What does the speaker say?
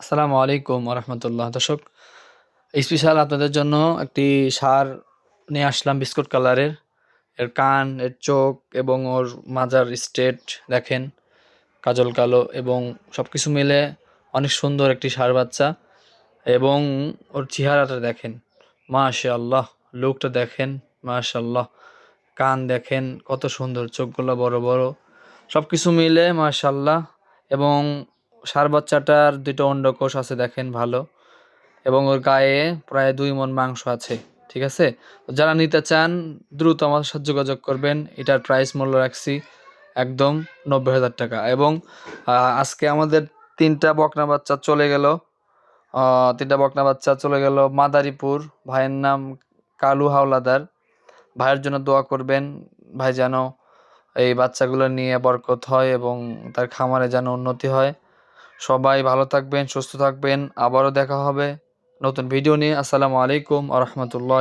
আসসালামু আলাইকুম রহমতুল্লাহ দর্শক স্পেশাল আপনাদের জন্য একটি সার নিয়ে আসলাম বিস্কুট কালারের। এর কান, এর চোখ এবং ওর মাজার স্টেট দেখেন, কাজল কালো এবং সব কিছু মিলে অনেক সুন্দর একটি সার বাচ্চা এবং ওর চেহারাটা দেখেন মাশা আল্লাহ লুকটা দেখেন মাশা আল্লাহ কান দেখেন, কত সুন্দর, চোখগুলো বড় বড় সব কিছু মিলে মাশাল্লাহ এবং সার বাচ্চাটার দুটো অন্ডকোষ আছে, দেখেন ভালো। এবং ওর গায়ে প্রায় দুই মন মাংস আছে, ঠিক আছে? যারা নিতে চান, দ্রুত আমার সাথে যোগাযোগ করবেন। এটার প্রাইস মূল্য রাখছি একদম নব্বই হাজার টাকা। এবং আজকে আমাদের তিনটা বকনা বাচ্চা চলে গেল। তিনটা বকনা বাচ্চা চলে গেল মাদারীপুর। ভাইয়ের নাম কালু হাওলাদার। ভাইয়ের জন্য দোয়া করবেন, ভাই যেন এই বাচ্চাগুলো নিয়ে বরকত হয় এবং তার খামারে যেন উন্নতি হয়। সবাই ভালো থাকবেন, সুস্থ থাকবেন। আবারও দেখা হবে নতুন ভিডিও নিয়ে। আসসালামু আলাইকুম আ রহমতুল্লাহ